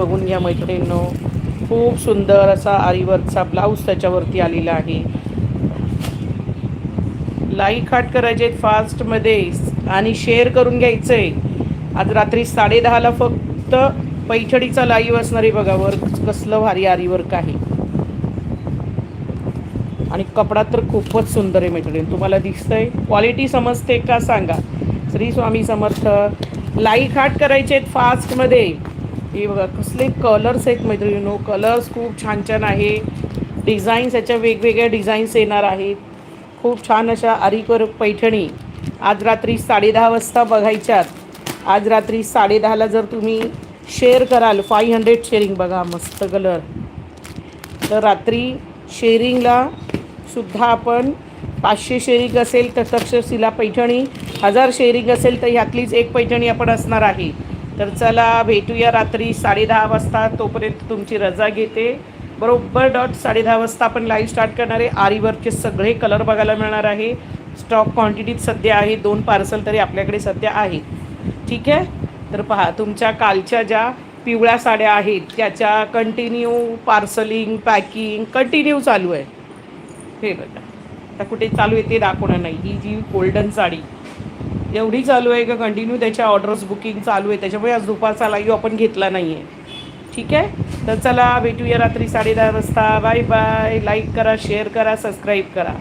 बघून घ्या मैत्रिणींनो. खूप सुंदर असा आरीवर्कचा ब्लाऊज त्याच्यावरती आलेला आहे. लाईक हाट करायचे आहेत फास्टमध्ये आणि शेअर करून घ्यायचं आहे आज रात्री साडेदहाला फक्त पैठडीचा लाईव्ह असणार आहे बघा वर्क कसलं भारी आरीवर्क आहे. आणि कपडा तर खूपच सुंदर आहे मैत्रिणी तुम्हाला दिसतंय? क्वालिटी समजते का सांगा? श्री स्वामी समर्थ. लाईक हाट करायचे आहेत फास्टमध्ये हे बघा कसले कलर्स आहेत मैत्रिणीनो. कलर्स खूप छान छान आहे. डिझाईन्स याच्या वेगवेगळ्या डिझाईन्स येणार आहेत. खूप छान अशा आरीकर पैठणी. आज रात्री साडेदहा वाजता बघायच्यात. आज रात्री साडेदहाला जर तुम्ही शेअर कराल फाय हंड्रेड शेअरिंग बघा मस्त कलर तर रात्री शेअरिंगला सुद्धा आपण पाचशे शेअरिंग असेल तर तक्षशिला पैठणी हजार शेअरिंग असेल तर ह्यातलीच एक पैठणी आपण असणार आहे. तर चला भेटूया रात्री साडेदहा वाजता. तोपर्यंत तुमची रजा घेते. बरोबर डॉट साडेदहा वाजता आपण लाईव्ह स्टार्ट करणार आहे. आरीवर्कचे सगळे कलर बघायला मिळणार आहे. स्टॉक क्वांटिटीत सध्या आहे. दोन पार्सल तरी आपल्याकडे सध्या आहेत ठीक आहे? तर पहा तुमच्या कालच्या ज्या पिवळ्या साड्या आहेत त्याच्या कंटिन्यू पार्सलिंग पॅकिंग कंटिन्यू चालू आहे. हे बघा. आता कुठे चालू आहे ते दाखवणार नाही. ही जी गोल्डन साडी. एवढी चालू आहे का कंटिन्यू त्याच्या ऑर्डर्स बुकिंग चालू आहे. त्याच्यामुळे आज दुपारचा लाईव्ह आपण घेतला नाही आहे ठीक आहे? तर चला भेटूया रात्री साडेदहा वाजता. बाय बाय लाईक करा शेअर करा सबस्क्राईब करा.